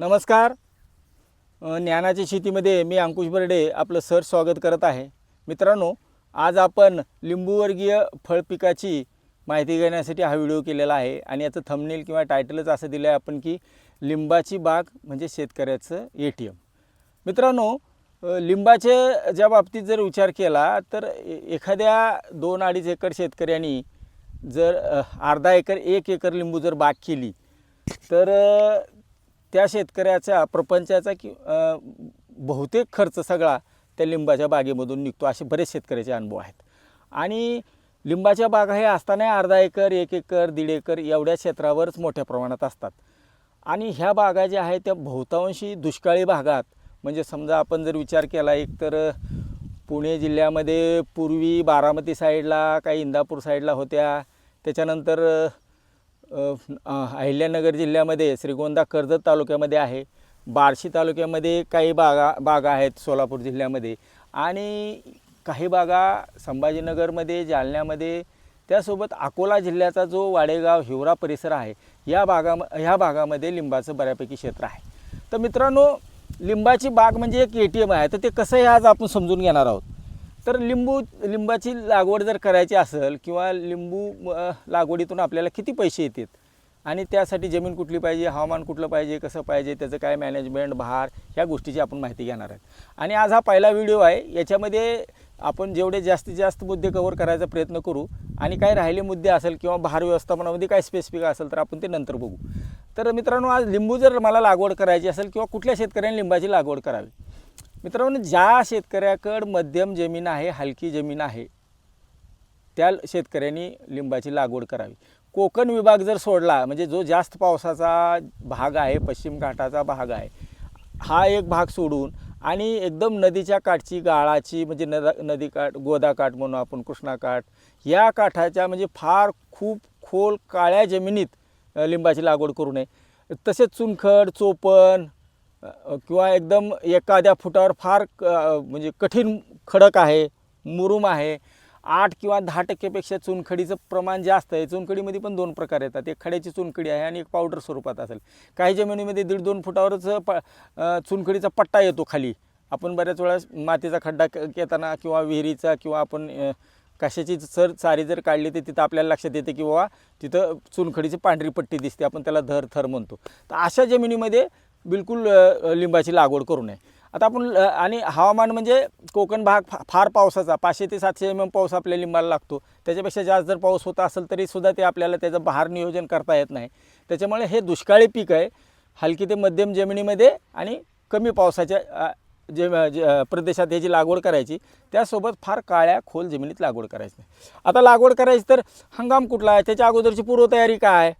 नमस्कार. ज्ञानाच्या शेतीमध्ये मी अंकुश बर्डे आपलं सर स्वागत करत आहे. मित्रांनो आज आपण लिंबूवर्गीय फळ पिकाची माहिती घेण्यासाठी हा व्हिडिओ केलेला आहे आणि याचं थंबनेल किंवा टायटलच असं दिलं आहे आपण की लिंबाची बाग म्हणजे शेतकऱ्याचं ए टी एम. मित्रांनो लिंबाच्या ज्या बाबतीत जर विचार केला तर एखाद्या दोन अडीच एकर शेतकऱ्यांनी जर अर्धा एकर एक एकर लिंबू जर बाग केली तर त्या शेतकऱ्याचा प्रपंचाचा कि बहुतेक खर्च सगळा त्या लिंबाच्या बागेमधून निघतो असे बरेच शेतकऱ्याचे अनुभव आहेत. आणि लिंबाच्या बागा हे असताना अर्धा एकर एक एकर दीड एकर एवढ्या क्षेत्रावरच मोठ्या प्रमाणात असतात. आणि ह्या बागा ज्या आहेत त्या बहुतांशी दुष्काळी भागात म्हणजे समजा आपण जर विचार केला एक तर पुणे जिल्ह्यामध्ये पूर्वी बारामती साईडला काही इंदापूर साईडला होत्या. त्याच्यानंतर अहिल्यानगर जिल्ह्यामध्ये श्रीगोंदा कर्जत तालुक्यामध्ये आहे. बार्शी तालुक्यामध्ये काही बागा बागा आहेत सोलापूर जिल्ह्यामध्ये. आणि काही बागा संभाजीनगरमध्ये जालन्यामध्ये त्यासोबत अकोला जिल्ह्याचा जो वाडेगाव हिवरा परिसर आहे या भागा ह्या भागामध्ये लिंबाचं बऱ्यापैकी क्षेत्र आहे. तर मित्रांनो लिंबाची बाग म्हणजे एक ए टी एम आहे. तर ते कसं आहे आज आपण समजून घेणार आहोत? तर लिंबू लिंबाची लागवड जर करायची असेल किंवा लिंबू लागवडीतून आपल्याला किती पैसे येतात? आणि त्यासाठी जमीन कुठली पाहिजे हवामान कुठलं पाहिजे कसं पाहिजे त्याचं काय मॅनेजमेंट भार ह्या गोष्टीची आपण माहिती घेणार आहेत. आणि आज हा पहिला व्हिडिओ आहे याच्यामध्ये आपण जेवढे जास्तीत जास्त मुद्दे कव्हर करायचा प्रयत्न करू आणि काय राहिले मुद्दे असेल किंवा भार व्यवस्थापनामध्ये काय स्पेसिफिक असेल तर आपण ते नंतर बघू. तर मित्रांनो आज लिंबू जर मला लागवड करायची असेल किंवा कुठल्या शेतकऱ्यांनी लिंबाची लागवड करावी मित्रांनो ज्या शेतकऱ्याकडं मध्यम जमीन आहे हलकी जमीन आहे त्या शेतकऱ्यांनी लिंबाची लागवड करावी. कोकण विभाग जर सोडला म्हणजे जो जास्त पावसाचा भाग आहे पश्चिम घाटाचा भाग आहे हा एक भाग सोडून आणि एकदम नदीच्या काठची गाळाची म्हणजे नदा नदी काठ गोदाकाठ म्हणू आपण कृष्णाकाठ या काठाच्या म्हणजे फार खूप खोल काळ्या जमिनीत लिंबाची लागवड करू नये. तसेच चुनखड चोपण किंवा एकदम एखाद्या फुटावर फार क- म्हणजे कठीण खडक आहे मुरुम आहे आठ किंवा दहा टक्केपेक्षा चुनखडीचं प्रमाण जास्त आहे. चुनखडीमध्ये पण दोन प्रकार येतात. एक खड्याची चुनखडी आहे आणि एक पावडर स्वरूपात असेल. काही जमिनीमध्ये दीड दोन फुटावरच प चुनखडीचा पट्टा येतो खाली. आपण बऱ्याच वेळा मातीचा खड्डा क- घेताना किंवा विहिरीचा किंवा आपण कशाची सर चारी जर काढली तर तिथं आपल्याला लक्षात येते की बाबा तिथं चुनखडीची पांढरी पट्टी दिसते. आपण त्याला धर थर म्हणतो. तर अशा जमिनीमध्ये बिलकुल लिंबाची लागवड करू नये. आता आपण आणि हवामान म्हणजे कोकण भाग फा- फार पावसाचा पाचशे ते सातशे एम एम पाऊस आपल्या लिंबाला लागतो. त्याच्यापेक्षा जास्त जर पाऊस होत असेल तरीसुद्धा ते आपल्याला त्याचं बहार नियोजन करता येत नाही. त्याच्यामुळे हे दुष्काळी पीक आहे. हलकी ते मध्यम जमिनीमध्ये आणि कमी पावसाच्या जे प्रदेशात ह्याची लागवड करायची त्यासोबत फार काळ्या खोल जमिनीत लागवड करायची. आता लागवड करायची तर हंगाम कुठला आहे? त्याच्या अगोदरची पूर्वतयारी काय?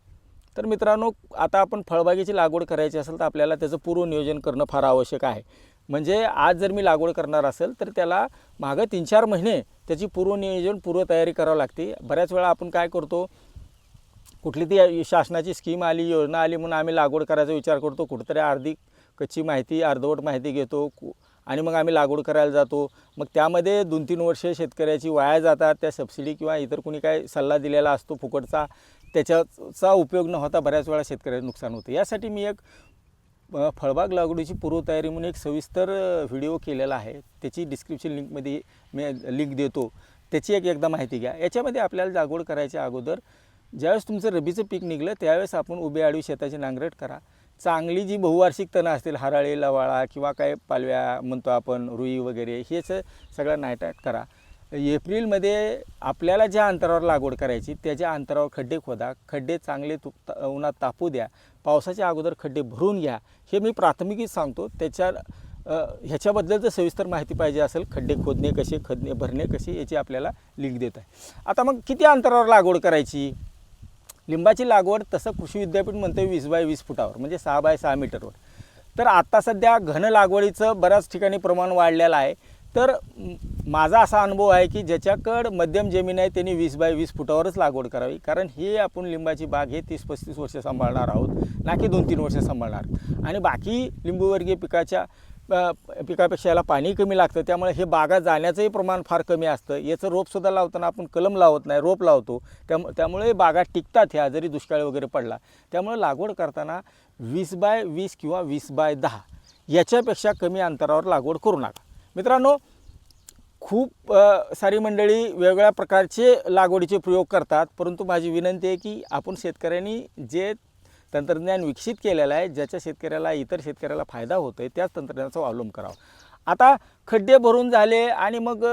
तर मित्रांनो आता आपण फळबागेची लागवड करायची असेल तर आपल्याला त्याचं पूर्वनियोजन करणं फार आवश्यक आहे. म्हणजे आज जर मी लागवड करणार असेल तर त्याला मागं तीन चार महिने त्याची पूर्वनियोजन पूर्वतयारी करावी लागते. बऱ्याच वेळा आपण काय करतो कुठली ती शासनाची स्कीम आली योजना आली म्हणून आम्ही लागवड करायचा विचार करतो. कुठंतरी अर्धी कच्ची माहिती अर्धवट माहिती घेतो. कु- आणि मग आम्ही लागवड करायला जातो. मग त्यामध्ये दोन तीन वर्ष शेतकऱ्याची वाया जातात त्या सबसिडी किंवा इतर कुणी काय सल्ला दिलेला असतो फुकटचा त्याच्याचा उपयोग न होता बऱ्याच वेळा शेतकऱ्याचं नुकसान होतं. यासाठी मी एक फळबाग लागवडीची पूर्वतयारी म्हणून एक सविस्तर व्हिडिओ केलेला आहे. त्याची डिस्क्रिप्शन लिंकमध्ये मी लिंक देतो. त्याची एक एकदा माहिती घ्या. याच्यामध्ये आपल्याला लागवड करायच्या अगोदर ज्यावेळेस तुमचं रबीचं पीक निघलं त्यावेळेस आपण उभे आडवी शेताची नांगरट करा. चांगली जी बहुवार्षिक तणं असतील हराळी लवाळा किंवा काय पालव्या म्हणतो आपण रुई वगैरे हेच सगळं नायटाट करा. एप्रिलमध्ये आपल्याला ज्या अंतरावर लागवड करायची त्याच्या अंतरावर खड्डे खोदा. खड्डे चांगले तु उन्हात तापू द्या. पावसाच्या अगोदर खड्डे भरून घ्या. हे मी प्राथमिकच सांगतो. त्याच्या ह्याच्याबद्दल जर सविस्तर माहिती पाहिजे असेल खड्डे खोदणे कसे खदणे भरणे कसे याची आपल्याला लिंक देत आहे. आता मग किती अंतरावर लागवड करायची? लिंबाची लागवड तसं कृषी विद्यापीठ म्हणतं वीस बाय वीस फुटावर म्हणजे सहा बाय सहा मीटरवर. तर आत्ता सध्या घन लागवडीचं बऱ्याच ठिकाणी प्रमाण वाढलेलं आहे. तर माझा असा अनुभव आहे की ज्याच्याकडं मध्यम जमीन आहे त्यांनी वीस बाय वीस फुटावरच लागवड करावी. कारण हे आपण लिंबाची बाग हे तीस पस्तीस वर्ष सांभाळणार आहोत ना की दोन तीन वर्ष सांभाळणार. आणि बाकी लिंबूवर्गीय पिकाच्या पिकापेक्षा याला पाणी कमी लागतं. त्यामुळे हे बागा जाण्याचंही प्रमाण फार कमी असतं. याचं रोपसुद्धा लावताना आपण कलम लावत नाही रोप लावतो. त्याम त्यामुळे बागा टिकतात ह्या जरी दुष्काळ वगैरे पडला. त्यामुळे लागवड करताना वीस बाय वीस किंवा वीस बाय दहा याच्यापेक्षा कमी अंतरावर लागवड करू नका. मित्रांनो खूप सारी मंडळी वेगवेगळ्या प्रकारचे लागवडीचे प्रयोग करतात. परंतु माझी विनंती आहे की आपण शेतकऱ्यांनी जे तंत्रज्ञान विकसित केलेलं आहे ज्याच्या शेतकऱ्याला इतर शेतकऱ्याला फायदा होतो आहे त्याच तंत्रज्ञानाचा अवलंब करावा. आता खड्डे भरून झाले आणि मग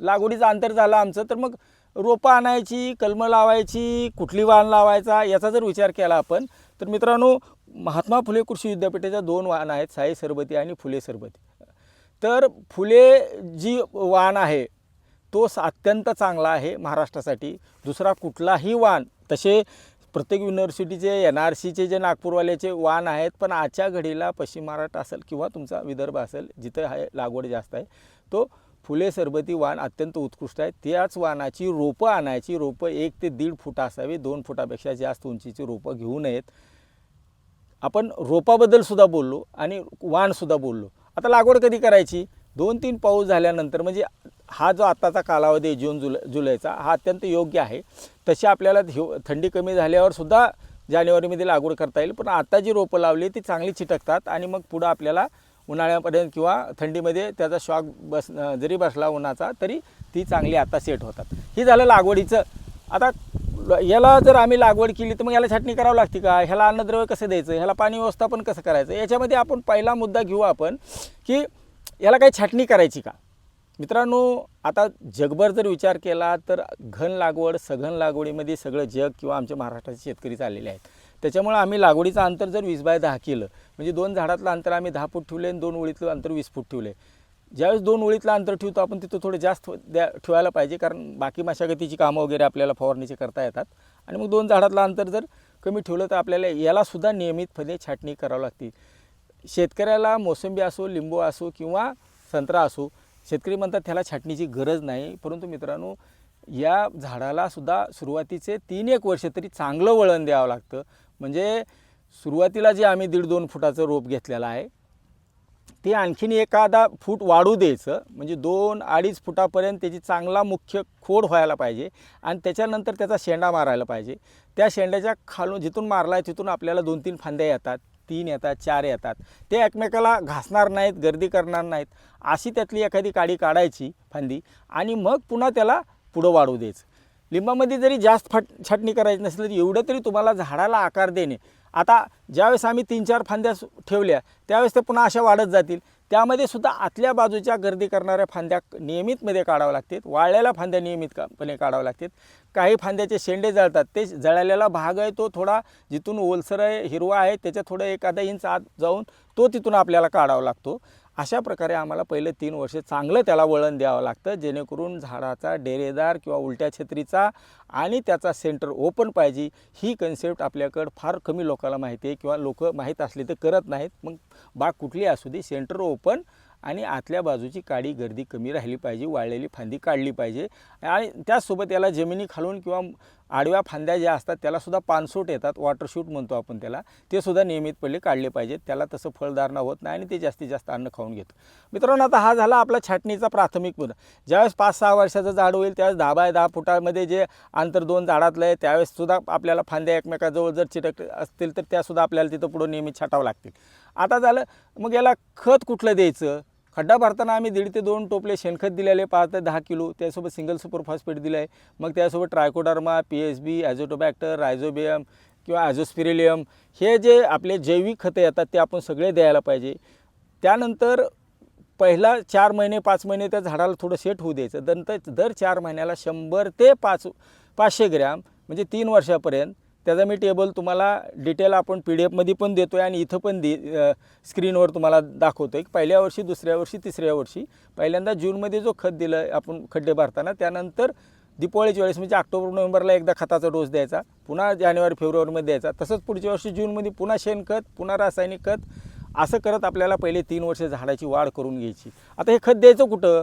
लागवडीचं अंतर झालं आमचं तर मग रोपं आणायची कलमं लावायची कुठली वाहन लावायचा याचा जर विचार केला आपण तर मित्रांनो महात्मा फुले कृषी विद्यापीठाच्या दोन वाहन आहेत साई सरबती आणि फुले सरबती. तर फुले जी वाण आहे तो अत्यंत चांगला आहे महाराष्ट्रासाठी. दुसरा कुठलाही वाण तसे प्रत्येक युनिव्हर्सिटीचे एन आर सीचे जे नागपूरवाल्याचे वाण आहेत पण आजच्या घडीला पश्चिम महाराष्ट्र असेल किंवा तुमचा विदर्भ असेल जिथं आहे लागवड जास्त आहे तो फुले सरबती वाण अत्यंत उत्कृष्ट आहे. त्याच वाणाची रोपं आणायची रोपं एक ते दीड फुट असावी दोन फुटापेक्षा जास्त उंचीची रोपं घेऊ नयेत. आपण रोपाबद्दल सुद्धा बोललो आणि वाणसुद्धा बोललो. आता लागवड कधी करायची? दोन तीन पाऊस झाल्यानंतर म्हणजे हा जो आत्ताचा कालावधी आहे जून जुलै जुलैचा हा अत्यंत योग्य आहे. तशी आपल्याला हिव थंडी कमी झाल्यावर सुद्धा जानेवारीमध्ये लागवड करता येईल पण आता जी रोपं लावली ती चांगली चिटकतात आणि मग पुढं आपल्याला उन्हाळ्यापर्यंत किंवा थंडीमध्ये त्याचा शॉक बस जरी बसला उन्हाचा तरी ती चांगली आता सेट होतात. ही झालं लागवडीचं. आता याला जर आम्ही लागवड केली तर मग याला छाटणी करावी लागते का? ह्याला अन्नद्रव्य कसं द्यायचं? ह्याला पाणी व्यवस्थापन कसं करायचं? याच्यामध्ये आपण पहिला मुद्दा घेऊ आपण की याला काही छाटणी करायची का? मित्रांनो आता जगभर जर विचार केला तर घन लागवड सघन लागवडीमध्ये सगळं जग किंवा आमच्या महाराष्ट्राचे शेतकरी चाललेले आहेत. त्याच्यामुळे आम्ही लागवडीचं अंतर जर वीस बाय दहा केलं म्हणजे दोन झाडातलं अंतर आम्ही दहा फूट ठेवले आणि दोन ओळीतलं अंतर वीस फूट ठेवले. ज्यावेळेस दोन ओळीतलं अंतर ठेवतो आपण तिथं थोडं जास्त द्या ठेवायला पाहिजे कारण बाकी मशागतीची कामं वगैरे आपल्याला फवारणीचे करता येतात. आणि मग दोन झाडातलं अंतर जर कमी ठेवलं तर आपल्याला यालासुद्धा नियमितपणे छाटणी करावी लागते. शेतकऱ्याला मोसंबी असो लिंबू असो किंवा संत्रा असो शेतकरी म्हणतात त्याला छाटणीची गरज नाही. परंतु मित्रांनो या झाडाला सुद्धा सुरुवातीचे तीन एक वर्ष तरी चांगलं वळण द्यावं लागतं. म्हणजे सुरुवातीला जे आम्ही दीड दोन फुटाचं रोप घेतलेलं आहे ते आणखीन एखादा फूट वाढू द्यायचं. म्हणजे दोन अडीच फुटापर्यंत त्याची चांगला मुख्य खोड व्हायला पाहिजे आणि त्याच्यानंतर त्याचा शेंडा मारायला पाहिजे. त्या शेंड्याच्या खालून जिथून मारला आहे तिथून आपल्याला दोन तीन फांद्या येतात. तीन येतात चार येतात. ते एकमेकाला घासणार नाहीत गर्दी करणार नाहीत. अशी त्यातली एखादी काडी काढायची फांदी आणि मग पुन्हा त्याला पुढं वाढू द्यायचं. लिंबामध्ये जरी जास्त फट छाटणी करायची नसली तरी एवढं तरी तुम्हाला झाडाला आकार देणे. आता ज्यावेळेस आम्ही तीन चार फांद्या ठेवल्या त्यावेळेस ते पुन्हा अशा वाढत जातील. त्यामध्ये सुद्धा आतल्या बाजूच्या गर्दी करणाऱ्या फांद्या नियमितमध्ये काढाव्या लागतात वाळलेल्या फांद्या नियमितपणे काढाव्या लागतात काही फांद्याचे शेंडे जळतात. ते जळालेला भाग आहे तो थोडा जिथून ओलसर आहे हिरवा आहे त्याच्या थोडं एखादा इंच आत जाऊन तो तिथून आपल्याला काढावा लागतो. अशा प्रकारे आम्हाला पहिले तीन वर्ष चांगलं त्याला वळण द्यावं लागतं जेणेकरून झाडाचा डेरेदार किंवा उलट्या छत्रीचा आणि त्याचा सेंटर ओपन पाहिजे ही कन्सेप्ट आपल्याकडं फार कमी लोकांना माहिती आहे किंवा लोक माहीत असले तर करत नाहीत. मग बाग कुठली असू दे सेंटर ओपन आणि आतल्या बाजूची काडी गर्दी कमी राहिली पाहिजे वाळलेली फांदी काढली पाहिजे. आणि त्याचसोबत याला जमिनी खालून किंवा आडव्या फांद्या ज्या असतात त्यालासुद्धा पानसूट येतात वॉटरशूट म्हणतो आपण त्याला. ते सुद्धा नियमितपणे काढले पाहिजेत. त्याला तसं फळधारणा होत नाही आणि ते जास्तीत जास्त अन्न खाऊन घेतं. मित्रांनो आता हा झाला आपला छाटणीचा प्राथमिक मुद्दा. ज्यावेळेस पाच सहा वर्षाचं झाड होईल त्यावेळेस दहा बाय दहा फुटामध्ये जे अंतर दोन झाडातलं आहे त्यावेळेससुद्धा आपल्याला फांद्या एकमेकाजवळ जर चिटक असतील तर त्यासुद्धा आपल्याला तिथं पुढं नियमित छाटावं लागतील. आता झालं मग याला खत कुठलं द्यायचं? खड्डा भरताना आम्ही दीड ते दोन टोपले शेणखत दिलेले पाच ते दहा किलो. त्यासोबत सिंगल सुपर फॉस्फेट दिलं आहे मग त्यासोबत trichoderma P S B azotobacter rhizobium किंवा ॲझोस्पिरिलियम हे जे आपले जैविक खतं येतात ते आपण सगळे द्यायला पाहिजे. त्यानंतर पहिला चार महिने पाच महिने त्या झाडाला थोडं सेट होऊ द्यायचं. नंतर दर चार महिन्याला शंभर ते पाच पाचशे ग्रॅम म्हणजे तीन वर्षापर्यंत त्याचा मी टेबल तुम्हाला डिटेल आपण पी डी एफमध्ये पण देतो आहे आणि इथं पण दे स्क्रीनवर तुम्हाला दाखवतो आहे पहिल्या वर्षी दुसऱ्या वर्षी तिसऱ्या वर्षी. पहिल्यांदा जूनमध्ये जो खत दिलं आपण खड्डे भरताना त्यानंतर दीपावळीच्या वेळेस म्हणजे ऑक्टोबर नोव्हेंबरला एकदा खताचा डोस द्यायचा. पुन्हा जानेवारी फेब्रुवारीमध्ये द्यायचा. तसंच पुढच्या वर्षी जूनमध्ये पुन्हा शेणखत पुन्हा रासायनिक खत असं करत आपल्याला पहिले तीन वर्ष झाडाची वाढ करून घ्यायची. आता हे खत द्यायचं कुठं?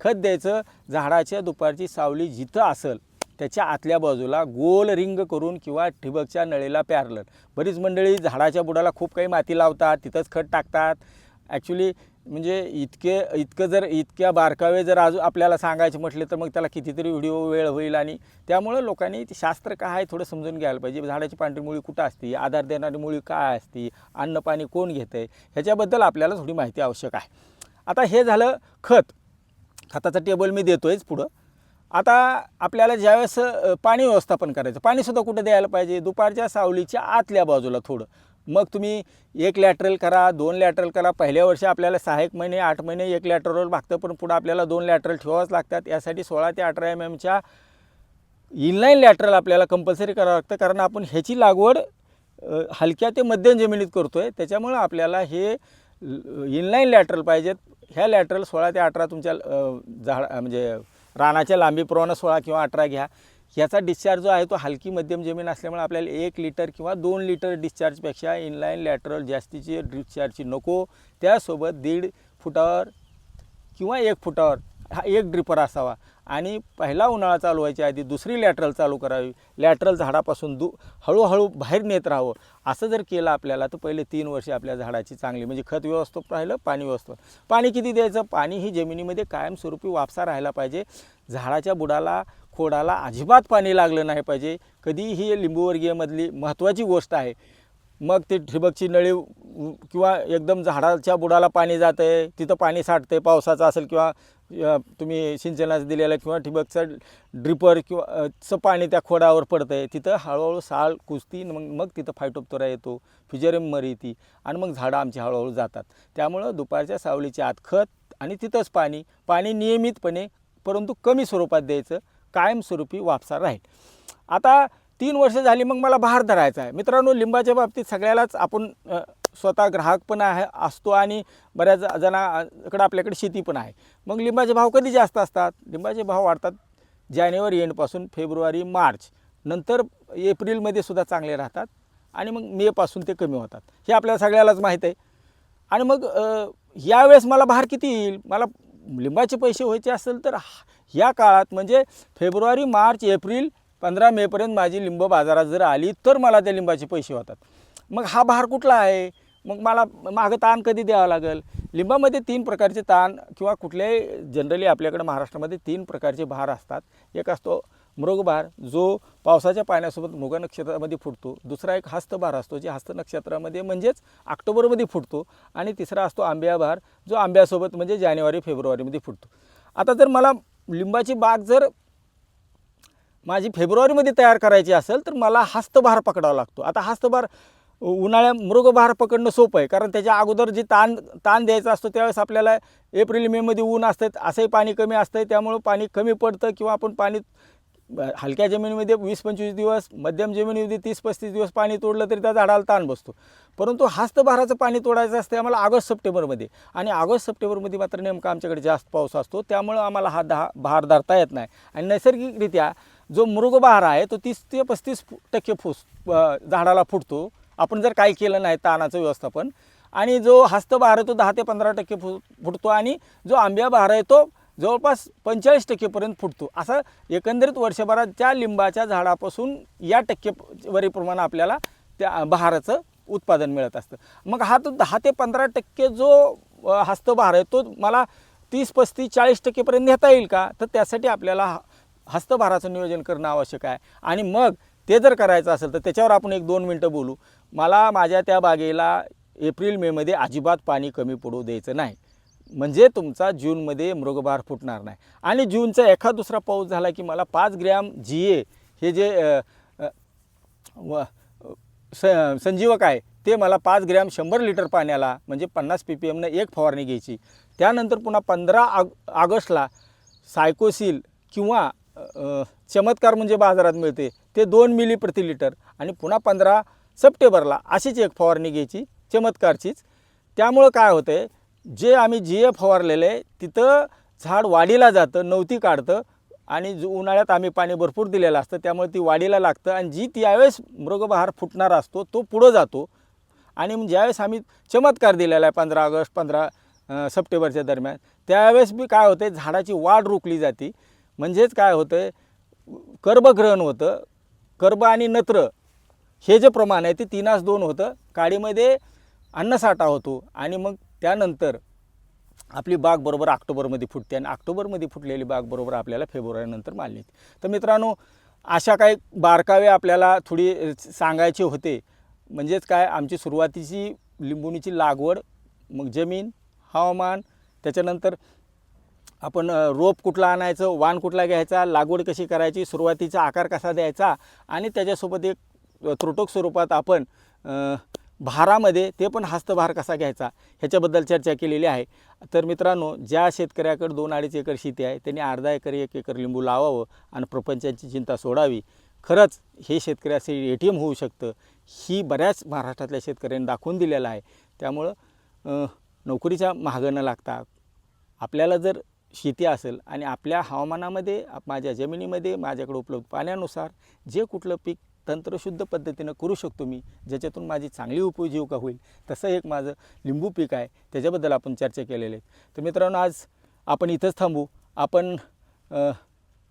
खत द्यायचं झाडाच्या दुपारची सावली जिथं असेल. त्याच्या आतल्या बाजूला गोल रिंग करून किंवा ठिबकच्या नळीला प्यारलं. बरीच मंडळी झाडाच्या बुडाला खूप काही माती लावतात तिथंच खत टाकतात. ॲक्च्युली म्हणजे इतके इतकं जर इतक्या बारकावे जर अजून आपल्याला सांगायचे म्हटले तर मग त्याला कितीतरी व्हिडिओ वेळ होईल आणि त्यामुळं लोकांनी शास्त्र काय आहे थोडं समजून घ्यायला पाहिजे. झाडाची पांढरी मुळी कुठं असते? आधार देणारी मुळी काय असते? अन्न पाणी कोण घेतं आहे ह्याच्याबद्दल आपल्याला थोडी माहिती आवश्यक आहे. आता हे झालं खत. खताचा टेबल मी देतोयच पुढं. आता आपल्याला ज्यावेळेस पाणी व्यवस्थापन करायचं पाणीसुद्धा कुठं द्यायला पाहिजे? दुपारच्या सावलीच्या आतल्या बाजूला थोडं. मग तुम्ही एक लॅटरल करा दोन लॅटरल करा. पहिल्या वर्षी आपल्याला सहा एक महिने आठ महिने एक लॅटरल भागतं पण पुढं आपल्याला दोन लॅटरल ठेवावंच लागतात. यासाठी सोळा ते अठरा एम एमच्या इनलाईन लॅटरल आपल्याला कंपल्सरी करावं लागतं. कारण आपण ह्याची लागवड हलक्या ते मध्यम जमिनीत करतो आहे त्याच्यामुळं आपल्याला हे इनलाईन लॅटरल पाहिजेत. ह्या लॅटरल सोळा ते अठरा तुमच्या झाड म्हणजे रानाच्या लांबीप्रमाणे सोळा किंवा अठरा घ्या. ह्याचा डिस्चार्ज जो आहे तो हलकी मध्यम जमीन असल्यामुळे आपल्याला एक लिटर किंवा दोन लिटर डिस्चार्जपेक्षा इनलाईन लॅटरल जास्तीची डिस्चार्जची नको. त्यासोबत दीड फुटावर किंवा एक फुटावर हा एक ड्रिपर असावा. आणि पहिला उन्हाळा चालू व्हायच्या आधी दुसरी लॅटरल चालू करावी. लॅटरल झाडापासून दू हळूहळू बाहेर नेत राहावं. असं जर केलं आपल्याला तर पहिले तीन वर्षे आपल्या झाडाची चांगली म्हणजे खत व्यवस्थित राहिलं पाणी व्यवस्थित. पाणी किती द्यायचं? पाणी ही जमिनीमध्ये कायमस्वरूपी वापसा राहायला पाहिजे. झाडाच्या बुडाला खोडाला अजिबात पाणी लागलं नाही पाहिजे. कधी ही लिंबूवर्गीयमधली महत्त्वाची गोष्ट आहे. मग ते ठिबकची नळी किंवा एकदम झाडाच्या बुडाला पाणी जातं आहे तिथं पाणी साठतं आहे पावसाचं असेल किंवा तुम्ही सिंचनाचं दिलेलं किंवा ठिबकचं ड्रिपर किंवा चं पाणी त्या खोडावर पडतं आहे तिथं हळूहळू साल कुजती मग मग तिथं फायटोप्तोरा येतो फिजेरियम मर येते आणि मग झाडं आमची हळूहळू जातात. त्यामुळं दुपारच्या सावलीच्या आत खत आणि तिथंच पाणी पाणी नियमितपणे परंतु कमी स्वरूपात द्यायचं कायमस्वरूपी वापसा राहील. आता तीन वर्ष झाली मग मला बाहेर धरायचा आहे. मित्रांनो लिंबाच्या बाबतीत सगळ्यालाच आपण स्वतः ग्राहक पण आहे असतो आणि बऱ्याच जणांकडं आपल्याकडे शेती पण आहे. मग लिंबाचे भाव कधी जास्त असतात? लिंबाचे भाव वाढतात जानेवारी एंडपासून फेब्रुवारी मार्च. नंतर एप्रिलमध्ये सुद्धा चांगले राहतात आणि मग मेपासून ते कमी होतात. हे आपल्याला सगळ्यालाच माहीत आहे. आणि मग यावेळेस मला भार किती येईल? मला लिंबाचे पैसे व्हायचे असेल तर या काळात म्हणजे फेब्रुवारी मार्च एप्रिल पंधरा मेपर्यंत माझी लिंब बाजारात जर आली तर मला त्या लिंबाचे पैसे होतात. मग हा भार कुठला आहे? मग मला मागं ताण कधी द्यावा लागेल? लिंबामध्ये तीन प्रकारचे ताण किंवा कुठल्याही जनरली आपल्याकडे महाराष्ट्रामध्ये तीन प्रकारचे भार असतात. एक असतो मृगभार जो पावसाच्या पाण्यासोबत मृग नक्षत्रामध्ये फुटतो. दुसरा एक हस्तभार असतो जे हस्त नक्षत्रामध्ये म्हणजेच ऑक्टोबरमध्ये फुटतो. आणि तिसरा असतो आंब्या भार जो आंब्यासोबत म्हणजे जानेवारी फेब्रुवारीमध्ये फुटतो. आता जर मला लिंबाची बाग जर माझी फेब्रुवारीमध्ये तयार करायची असेल तर मला हस्तभार पकडावा लागतो. आता हस्तभार उन्हाळ्या मृगभार पकडणं सोपं आहे. कारण त्याच्या अगोदर जे ताण ताण द्यायचा असतो त्यावेळेस आपल्याला एप्रिल मेमध्ये ऊन असतं असंही पाणी कमी असतं त्यामुळं पाणी कमी पडतं किंवा आपण पाणी हलक्या जमिनीमध्ये वीस पंचवीस दिवस मध्यम जमिनीमध्ये तीस पस्तीस दिवस पाणी तोडलं तरी त्या झाडाला ताण बसतो. परंतु हस्तभाराचं पाणी तोडायचं असतं आम्हाला ऑगस्ट सप्टेंबरमध्ये. आणि ऑगस्ट सप्टेंबरमध्ये मात्र नेमका आमच्याकडे जास्त पाऊस असतो. त्यामुळं आम्हाला हा दहा बहार धरता येत नाही. आणि नैसर्गिकरित्या जो मृगबहार आहे तो तीस ते पस्तीस टक्के फुस झाडाला फुटतो. आपण जर काही केलं नाही ताणाचं व्यवस्थापन आणि जो हस्तभार आहे तो दहा ते पंधरा टक्के फु फुटतो आणि जो आंब्या बहार आहे तो जवळपास पंचेचाळीस टक्केपर्यंत फुटतो. असं एकंदरीत वर्षभरात त्या लिंबाच्या झाडापासून या टक्केवरीप्रमाणे आपल्याला त्या बहाराचं उत्पादन मिळत असतं. मग हा तो दहा ते पंधरा टक्के जो हस्तभार आहे तो मला तीस पस्तीस चाळीस टक्केपर्यंत नेता येईल का? तर त्यासाठी आपल्याला ह- हस्तभाराचं नियोजन करणं आवश्यक आहे. आणि मग ते जर करायचं असेल तर त्याच्यावर आपण एक दोन मिनटं बोलू. मला माझ्या त्या बागेला एप्रिल मेमध्ये अजिबात पाणी कमी पडू द्यायचं नाही. म्हणजे तुमचा जूनमध्ये मृगभार फुटणार नाही. आणि जूनचा एखाद दुसरा पाऊस झाला की मला पाच ग्रॅम जी ए हे जे व स संजीवक आहे ते मला पाच ग्रॅम शंभर लिटर पाण्याला म्हणजे पन्नास पी पी एमनं एक फवारणी घ्यायची. त्यानंतर पुन्हा पंधरा आग ऑगस्टला सायकोसिल किंवा चमत्कार म्हणजे बाजारात मिळते ते दोन मिली प्रति लिटर आणि पुन्हा पंधरा सप्टेंबरला अशीच एक फवारणी घ्यायची चमत्कारचीच. त्यामुळं काय होतं आहे जे आम्ही जी ए फवारलेलं आहे तिथं झाड वाढीला जातं नवती काढतं आणि जो उन्हाळ्यात आम्ही पाणी भरपूर दिलेलं असतं त्यामुळे ती वाढीला लागतं आणि जी त्यावेळेस मृगबहार फुटणारा असतो तो पुढं जातो. आणि मग ज्यावेळेस आम्ही चमत्कार दिलेला आहे पंधरा ऑगस्ट पंधरा सप्टेंबरच्या दरम्यान त्यावेळेस बी काय होतं झाडाची वाढ रोखली जाते. म्हणजेच काय होतं आहे कर्बग्रहण होतं. कर्ब आणि नत्र हे जे प्रमाण आहे ते तीनास दोन होतं. काडीमध्ये अन्नसाठा होतो आणि मग त्यानंतर आपली बाग बरोबर ऑक्टोबरमध्ये फुटते आणि ऑक्टोबरमध्ये फुटलेली बाग बरोबर आपल्याला फेब्रुवारीनंतर माल तर मित्रांनो अशा काही बारकावे आपल्याला थोडी सांगायचे होते. म्हणजेच काय आमची सुरुवातीची लिंबुणीची लागवड मग जमीन हवामान त्याच्यानंतर आपण रोप कुठला आणायचं वाण कुठला घ्यायचा लागवड कशी करायची सुरुवातीचा आकार कसा द्यायचा आणि त्याच्यासोबत एक त्रुटक स्वरूपात आपण भारामध्ये ते पण हस्तभार कसा घ्यायचा ह्याच्याबद्दल चर्चा केलेली आहे. तर मित्रांनो ज्या शेतकऱ्याकडे दोन अडीच एकर शेती आहे त्यांनी अर्धा एकर एक एकर लिंबू लावावं आणि प्रपंचाची चिंता सोडावी. खरंच हे शेतकरी असे ए टी एम होऊ शकतं ही बऱ्याच महाराष्ट्रातल्या शेतकऱ्यांनी दाखवून दिलेलं आहे. त्यामुळं नोकरीच्या मागं न लागता आपल्याला जर शेती असेल आणि आपल्या हवामानामध्ये माझ्या जमिनीमध्ये माझ्याकडे उपलब्ध पाण्यानुसार जे कुठलं पीक तंत्रशुद्ध पद्धतीनं करू शकतो मी ज्याच्यातून माझी चांगली उपजीविका हो होईल. तसं एक माझं लिंबू पीक आहे त्याच्याबद्दल आपण चर्चा केलेली आहे. तर मित्रांनो आज आपण इथंच थांबू. आपण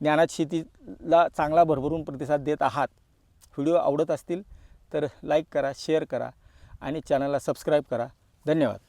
ज्ञानात शेतीला चांगला भरभरून प्रतिसाद देत आहात. व्हिडिओ आवडत असतील तर लाईक करा शेअर करा आणि चॅनलला सबस्क्राईब करा. धन्यवाद.